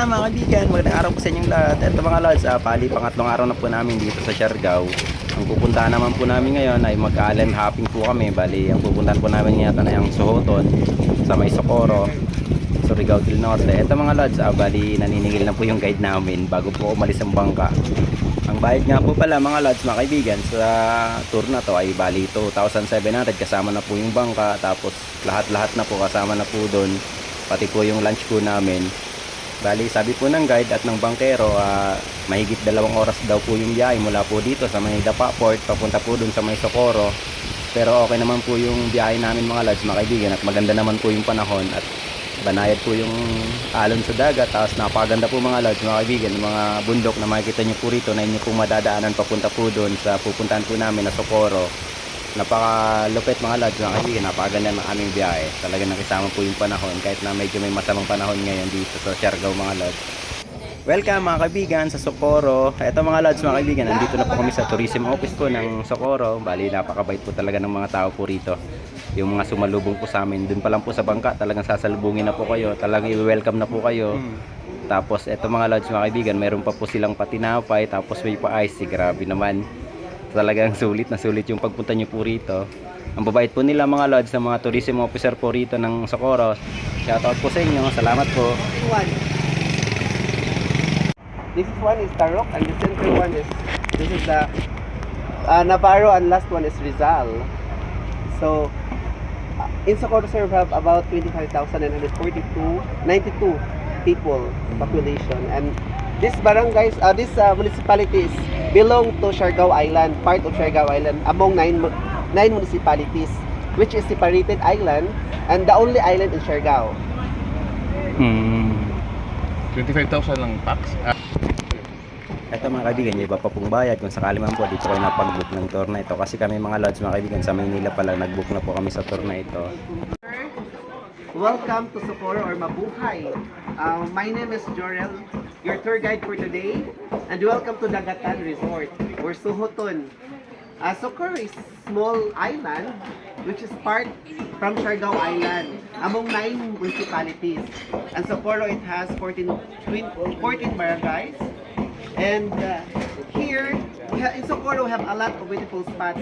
Welcome mga kaibigan, magandang araw po sa inyong lahat. Ito mga lods, ah, pali pangatlong araw na po namin dito sa Siargao. Ang pupuntahan naman po namin ngayon ay mag-island hopping po kami. Bali, ang pupuntahan po namin ngayon ay ang Sohoton sa may Socorro, Surigao del Norte. Ito mga lods, ah, bali naniningil na po yung guide namin bago po umalis ang bangka. Ang bayad nga po pala mga lods, mga kaibigan, sa tour na to ay bali 2,700 kasama na po yung bangka tapos lahat-lahat na po kasama na po doon pati po yung lunch po namin Bali, sabi po ng guide at ng bankero, ah, mahigit dalawang oras daw po yung biyahe mula po dito sa may Dapa papunta po dun sa may Socorro. Pero okay naman po yung biyahe namin mga lads, mga kaibigan, at maganda naman po yung panahon at banayad po yung alon sa dagat, tapos napakaganda po mga lads, mga kaibigan, yung mga bundok na makikita nyo po rito na inyo pong madadaanan papunta po dun sa pupuntahan po namin na Socorro napakalupit mga lads mga kaibigan. Napakaganda ng aming biyahe. Talaga nakisama po yung panahon kahit na medyo may masamang panahon ngayon dito sa Siargao mga lads. Welcome mga kaibigan sa Socorro. Ito mga lads mga kaibigan nandito na po kami sa tourism office po ng Socorro. Bali napakabait po talaga ng mga tao po rito. Yung mga sumalubong po sa amin dun pa lang po sa bangka talagang sasalubungin na po kayo. Talagang i-welcome na po kayo. Tapos eto mga lads mga kaibigan meron pa po silang patinapay tapos may pa-ice. Grabe naman talagang sulit na sulit yung pagpunta nyo po rito. Ang babait po nila mga lodge ng mga tourism officer po rito ng Socorro. Shoutout po sa inyo. Salamat po. This is one is Tarok and the center one is this is the uh, Navarro and last one is Rizal. So uh, in Socorro sir we have about 25,942 92 people population and these barangays uh, these uh, municipalities belong to Siargao Island part of Siargao Island among nine nine municipalities which is separated island and the only island in Siargao. Hmm. 25,000 lang tax. Ah, Ito mga kaibigan, yung iba pa pong bayad. Kung sakali man po, dito kayo napag-book ng tour na ito. Kasi kami mga lodge mga kaibigan, sa Maynila pala nag-book na po kami sa tour na ito. Welcome to Socorro or Mabuhay. Uh, my name is Jorel, your tour guide for today, and welcome to Dagatan Resort or Suhoton. Uh, Socorro is small island which is part from Siargao Island among nine municipalities. And Socorro it has 14, twin- 14 barangays. And uh, here in Socorro we have a lot of beautiful spots,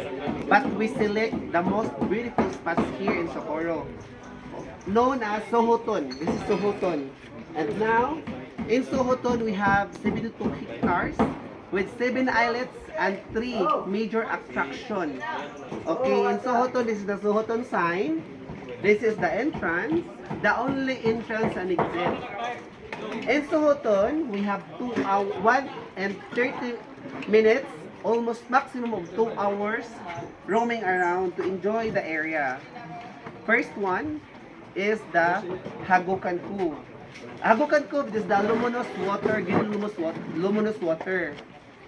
but we select the most beautiful spots here in Socorro known as Sohoton. This is Sohoton. And now, in Sohoton, we have 72 hectares with 7 islets and 3 major attractions. Okay, in Sohoton, this is the Sohoton sign. This is the entrance, the only entrance and exit. In Sohoton, we have 2 hour, 1 and 30 minutes, almost maximum of 2 hours roaming around to enjoy the area. First one is the Hagukan Cove. Hagukan Cove is the luminous water, green luminous water, luminous water.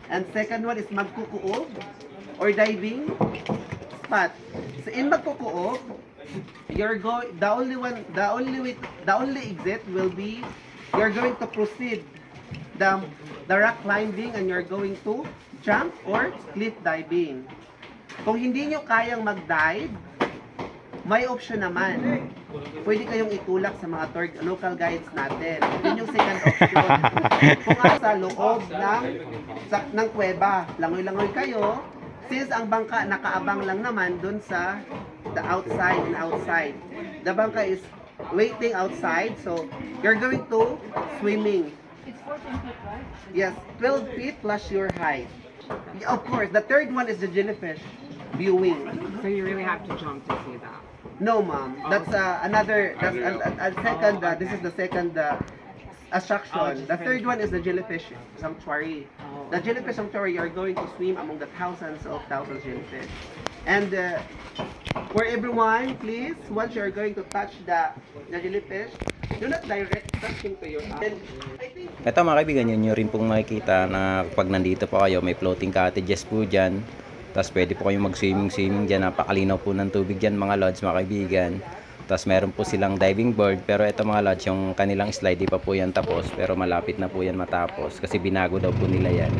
And second one is Magkukuob or diving spot. So in Magkukuob, you're going the only one the only way, the only exit will be you're going to proceed the the rock climbing and you're going to jump or cliff diving. Kung hindi nyo kayang mag-dive, may option naman. Pwede kayong itulak sa mga tour local guides natin. Yun yung second option. Kung sa loob ng sa, ng kuweba, langoy-langoy kayo, since ang bangka nakaabang lang naman dun sa the outside and outside. The bangka is waiting outside, so you're going to swimming. It's 14 feet, right? Yes, 12 feet plus your height. Of course, the third one is the jellyfish viewing. So you really have to jump to see that. No, ma'am. That's uh, another. That's a, a, a second. Uh, this is the second uh, attraction. The third one is the jellyfish sanctuary. The jellyfish sanctuary, you're going to swim among the thousands of thousands jellyfish. And uh, for everyone, please, once you're going to touch the the jellyfish, do not direct touching to your think Ito mga kaibigan, yun nyo rin pong makikita na pag nandito pa kayo, may floating cottages po dyan. Tapos pwede po kayong mag-swimming-swimming dyan. Napakalinaw po ng tubig dyan mga lodge mga kaibigan. Tapos meron po silang diving board. Pero ito mga lodge, yung kanilang slide, di pa po yan tapos. Pero malapit na po yan matapos. Kasi binago daw po nila yan.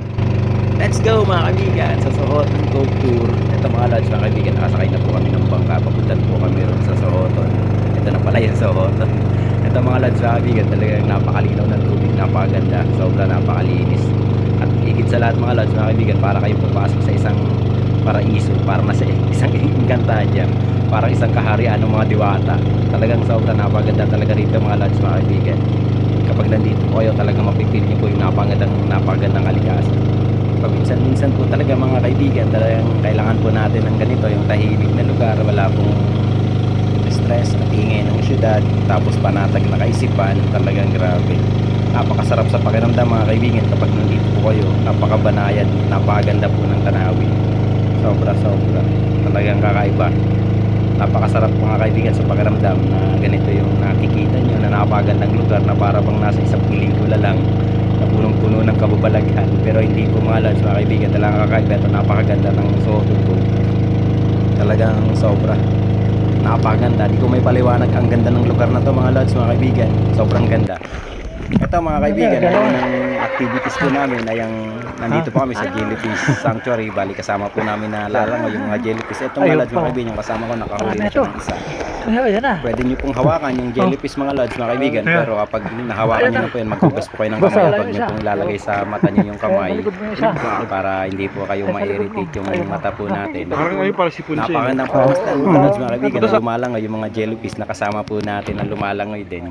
Let's go mga kaibigan sa Sohoton Cove Tour. Ito mga lodge mga kaibigan, nakasakay na po kami ng bangka. Papuntan po kami ron sa Sohoton. Ito na pala yung Sohoton. Ito mga lads mga kaibigan, talagang napakalinaw ng tubig, napakaganda, sobra napakalinis. At higit sa lahat mga lads mga kaibigan, para kayo pupasok sa isang paraiso, para nasa isang ingantahan dyan, parang isang kaharian ng mga diwata. Talagang sobra napaganda talaga rito mga lads mga kaibigan. Kapag nandito po kayo, talagang mapipil niyo po yung napagandang, napagandang kalikasan. Paminsan-minsan po talaga mga kaibigan, talagang kailangan po natin ng ganito, yung tahimik na lugar, wala pong stress at ingay ng syudad, tapos panatag na kaisipan, talagang grabe. Napakasarap sa pakiramdam mga kaibigan kapag nandito po kayo, napakabanayad, napakaganda po ng tanawin. Sobra sobra, talagang kakaiba. Napakasarap mga kaibigan sa pakiramdam na ganito yung nakikita nyo na napakagandang lugar na para bang nasa isang pelikula lang na punong-puno ng kababalaghan. Pero hindi po mga lads mga kaibigan talagang kakaiba. Ito napakaganda ng Sohotol Cove talagang sobra. Napakaganda. Di ko may paliwanag ang ganda ng lugar na to mga lads mga kaibigan. Sobrang ganda ito mga kaibigan ang ng activities po namin ay ang nandito po kami sa Jellyfish Sanctuary. Bali kasama po namin na lalangoy yung mga jellyfish ito mga lads mga kaibigan yung kasama ko nakahuli na siya ng isa. Pwede nyo pong hawakan yung jellyfish mga lads mga kaibigan. Pero kapag nahawakan nyo na po yan maghugas po kayo ng kamay. Huwag nyo pong ilalagay sa mata nyo yung kamay para hindi po kayo ma-irritate yung mata po natin. Parang ngayon para si Punche. napakagandang pamastan mga lads mga kaibigan na yung mga jellyfish na kasama po natin na lumalangoy din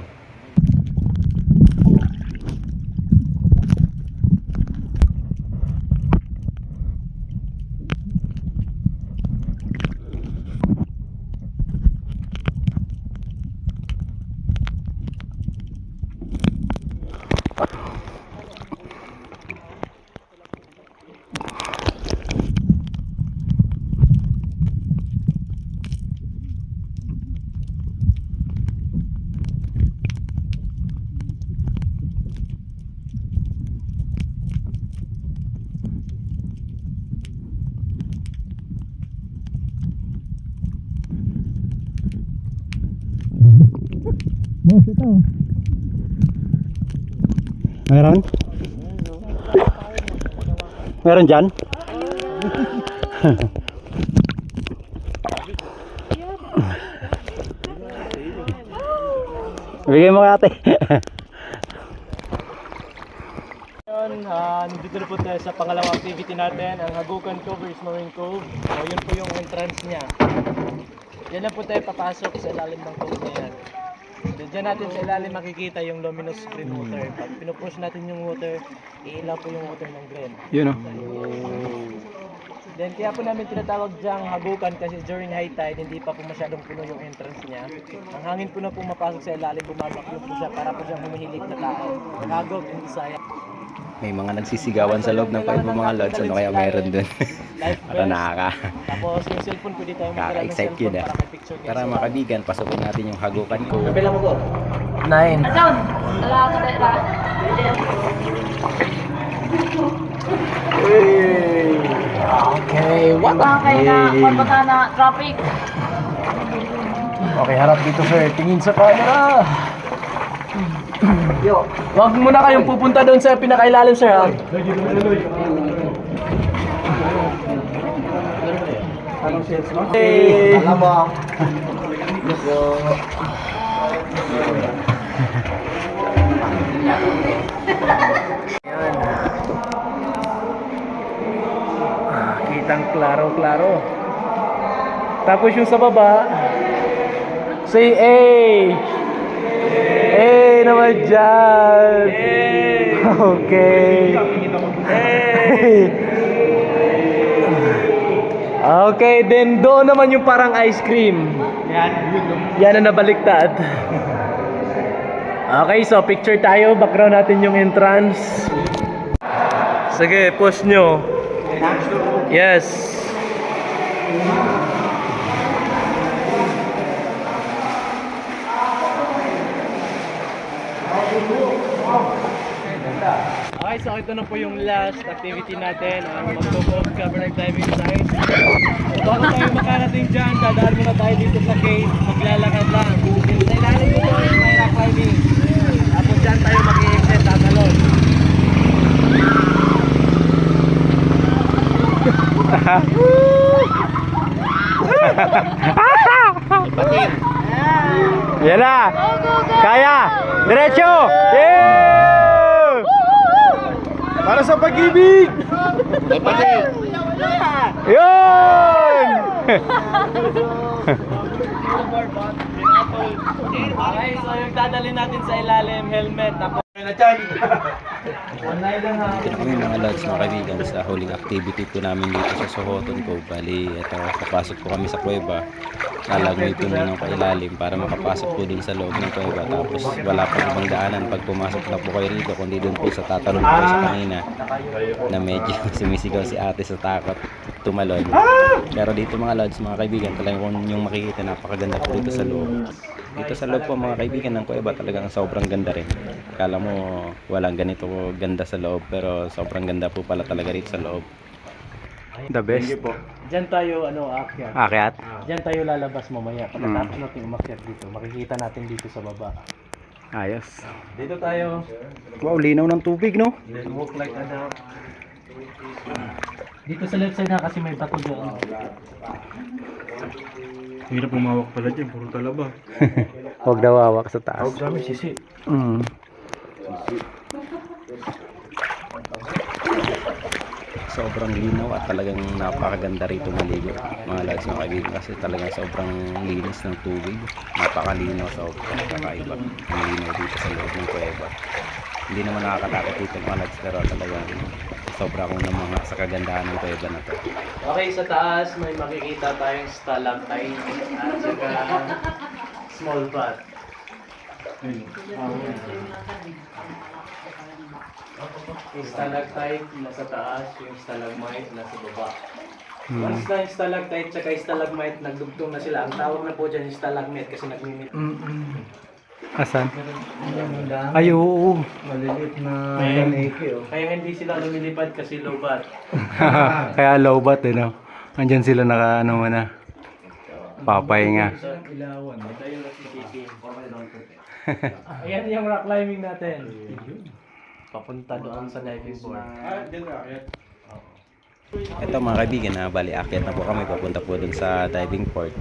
Meron? Meron dyan? Bigay mo ate. Ngayon, ah, nandito na po tayo sa pangalawang activity natin, ang Hagukan Cove is Marine Cove. So, yun po yung entrance niya. Yan lang po tayo papasok sa ilalim ng cove na yan. So, dyan natin sa ilalim makikita yung luminous green water. Pag pinupush natin yung water, iilaw po yung water ng green. Yun o. Then kaya po namin tinatawag diyang hagukan kasi during high tide hindi pa po masyadong puno yung entrance niya. Ang hangin po na pumapasok sa ilalim, bumabaklog po siya para po siyang humihilik na tao. Hagok, hindi saya. May mga nagsisigawan sa loob ng five mga lods. Ano kaya meron dun? Para nakaka. Tapos yung cellphone pwede tayo magdala ng cellphone yun, ah. para may picture. Tara mga kaibigan, pasukin natin yung hagukan ko. Nine. Okay, what Okay na, pagpata na traffic. Okay, harap dito sir. Tingin sa camera. Yo. Wag muna kayong pupunta doon sa pinakailalim sir ha. Hey. Alam mo. Ah, Kitang klaro-klaro. Tapos yung sa baba, say A. Naman dyan. Okay. Okay, then doon naman yung parang ice cream. Yan. Yan ang nabaliktad. Okay, so picture tayo. Background natin yung entrance. Sige, post nyo. Yes. Okay, so ito na po yung last activity natin, ang mag-go cover diving site. So bago tayo makarating dyan, dadaan muna tayo dito sa cave, maglalakad lang. Sa ilalim nito is may rock climbing. Tapos dyan tayo mag-i-exit tatalon. Yan na! Kaya! Diretso! Yeah! Para sa pag-ibig! Yun! Okay, so yung dadalhin natin sa ilalim, helmet. Tapos, Online lang na kami mga lods, mga kaibigan, sa huling activity po namin dito sa Sohoton Cove. Bali, ito, papasok po kami sa kuweba. Lalagay po muna ng pailalim para makapasok po dun sa loob ng kuweba. Tapos wala pa ibang daanan pag pumasok na po kayo rito, kundi dun po sa tatalon po sa kanina na medyo sumisigaw si ate sa takot tumalon. Pero dito mga lods, mga kaibigan, talagang yung makikita, napakaganda po dito sa loob. Dito sa loob po mga kaibigan ng Kuweba talagang sobrang ganda rin. Kala mo walang ganito ganda sa loob pero sobrang ganda po pala talaga rito sa loob. The best. Diyan tayo, ano, aakyat. Akyat. Diyan tayo lalabas mamaya. Mm. Pagkatapos natin umakyat dito, makikita natin dito sa baba. Ayos. Dito tayo. Wow, linaw ng tubig no? Walk like ano. Dito sa left side na kasi may bato doon. Hirap umawak pala dyan, puro talaba. Huwag daw hawak sa taas. Dami sisi. Mm. Sobrang linaw at talagang napakaganda rito maligo. Mga lads mga kaibigan kasi talagang sobrang linis ng tubig. Napakalinaw sobrang kakaiba. Ang linaw dito sa loob ng kuweba. Hindi naman nakakatakot dito mga lads pero talagang sobra akong namanga sa kagandahan ng kuweba na to. Okay, sa taas may makikita tayong stalactite at saka small pot. Yung stalactite nasa taas, yung stalagmite nasa baba. Once na yung stalactite at stalagmite nagdugtong na sila, ang tawag na po dyan yung stalagmite kasi nagmimit. Asan? Ay, oo. Maliliit na Kaya hindi sila lumilipad kasi lobat. Kaya low bat eh, no? Andyan sila naka ano mo na. Papahinga. Sa ilawan, ito yung nakikiki. Ayan yung rock climbing natin. Papunta doon sa diving board. Ito mga kaibigan, na bali akyat na po kami papunta po dun sa diving port.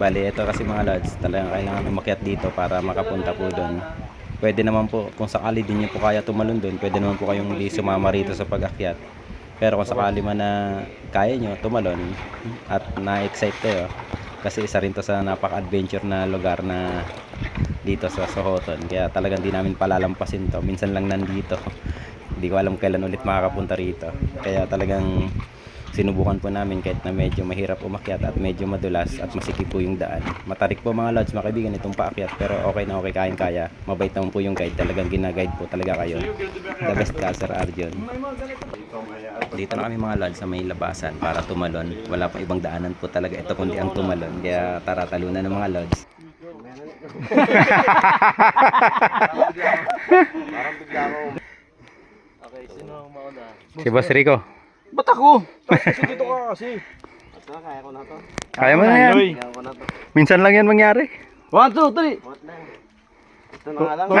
Bali ito kasi mga lads, talagang kailangan umakyat dito para makapunta po dun. Pwede naman po, kung sakali din niyo po kaya tumalon dun, pwede naman po kayong hindi sumama rito sa pag-akyat. Pero kung sakali man na kaya nyo tumalon at na-excite kayo, kasi isa rin to sa napaka-adventure na lugar na dito sa Sohoton. Kaya talagang di namin palalampasin to. Minsan lang nandito. Hindi ko alam kailan ulit makakapunta rito. Kaya talagang sinubukan po namin kahit na medyo mahirap umakyat at medyo madulas at masikip po yung daan. Matarik po mga lods, mga kaibigan itong paakyat pero okay na okay kayang kaya. Mabait naman po yung guide, talagang ginaguide po talaga kayo. The best ka, Sir Arjun. Dito na kami mga lods sa may labasan para tumalon. Wala pa ibang daanan po talaga ito kundi ang tumalon. Kaya tara talunan ng mga lods. Okay, sino ang mauna? Si Boss Rico. Ba't ako? Dito ka kasi. Kaya ko na to. Kaya mo na yan. Kaya ko na to. Minsan lang yan mangyari. One, two, three. Ito na nga lang.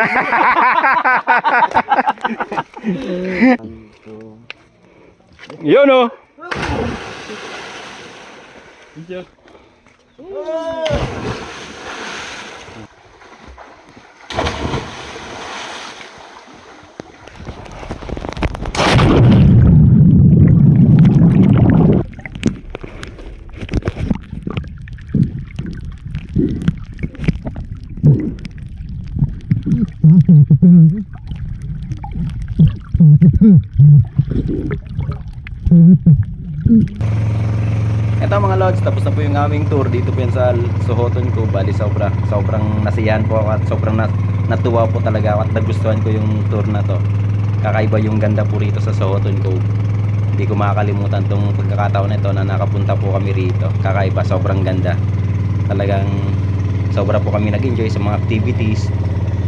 Yun oh. Lods, tapos na po yung aming tour dito po yan sa Sohoton ko. Bali sobra, sobrang nasiyahan po ako at sobrang nat natuwa po talaga ako at nagustuhan ko yung tour na to. Kakaiba yung ganda po rito sa Sohoton Cove. Hindi ko makakalimutan tong pagkakataon na ito na nakapunta po kami rito. Kakaiba, sobrang ganda. Talagang sobra po kami nag-enjoy sa mga activities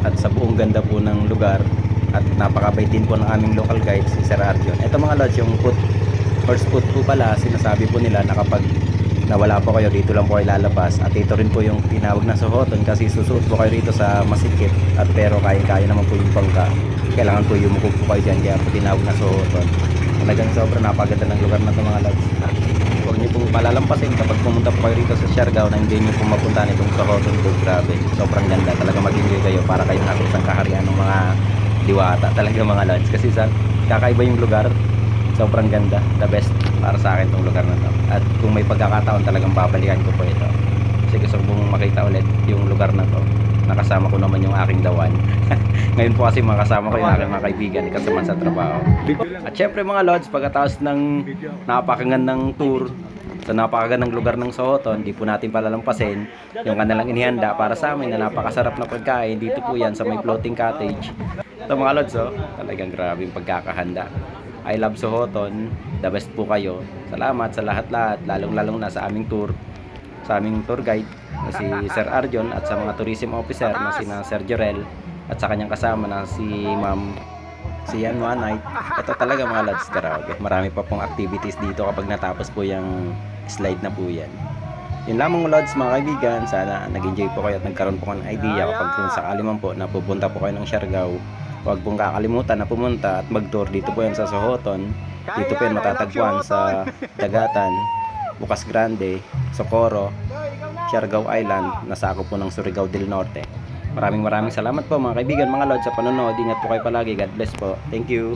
at sa buong ganda po ng lugar at napakabait din po ng aming local guide si Sir Arjon. Ito mga lods, yung food first food po pala, sinasabi po nila na kapag nawala po kayo, dito lang po kayo lalabas. At ito rin po yung tinawag na suhoton kasi susuot po kayo rito sa masikip at pero kaya-kaya naman po yung pangka. Kailangan po yumukog po kayo dyan kaya po tinawag na suhoton. Talagang sobrang napaganda ng lugar na ito mga lods. Huwag niyo pong malalampasin kapag pumunta po kayo rito sa Siargao na hindi nyo po mapunta nitong Sohoton Cove. Grabe, sobrang ganda. Talaga mag-enjoy kayo para kayo nasa isang kaharian ng mga diwata. Talaga mga lods. Kasi sa kakaiba yung lugar. Sobrang ganda. The best para sa akin tong lugar na to. At kung may pagkakataon talagang babalikan ko po ito. Kasi gusto kong makita ulit yung lugar na to. Nakasama ko naman yung aking dawan. Ngayon po kasi makasama ko yung aking mga kaibigan kasama sa trabaho. At syempre mga lods, pagkatapos ng napakagandang tour sa napakagandang lugar ng Sohoton, di po natin palalampasin yung kanilang inihanda para sa amin na napakasarap na pagkain. Dito po yan sa may floating cottage. Ito mga lods, oh, talagang grabe yung pagkakahanda. I love Sohoton. The best po kayo. Salamat sa lahat-lahat, lalong-lalong na sa aming tour sa aming tour guide na si Sir Arjon at sa mga tourism officer na si na Sir Jorel at sa kanyang kasama na si Ma'am si Yan Night. Ito talaga mga lads, grabe. Marami pa pong activities dito kapag natapos po yung slide na po yan. Yun lamang lods mga kaibigan, sana nag-enjoy po kayo at nagkaroon po kayo ng idea kapag kung sakali man po na pupunta po kayo ng Siargao. Huwag pong kakalimutan na pumunta at mag-tour dito po yan sa Sohoton. Dito po yan matatagpuan sa Dagatan, Bukas Grande, Socorro, Siargao Island, nasako po ng Surigao del Norte. Maraming maraming salamat po mga kaibigan, mga lods sa panonood. Ingat po kayo palagi. God bless po. Thank you.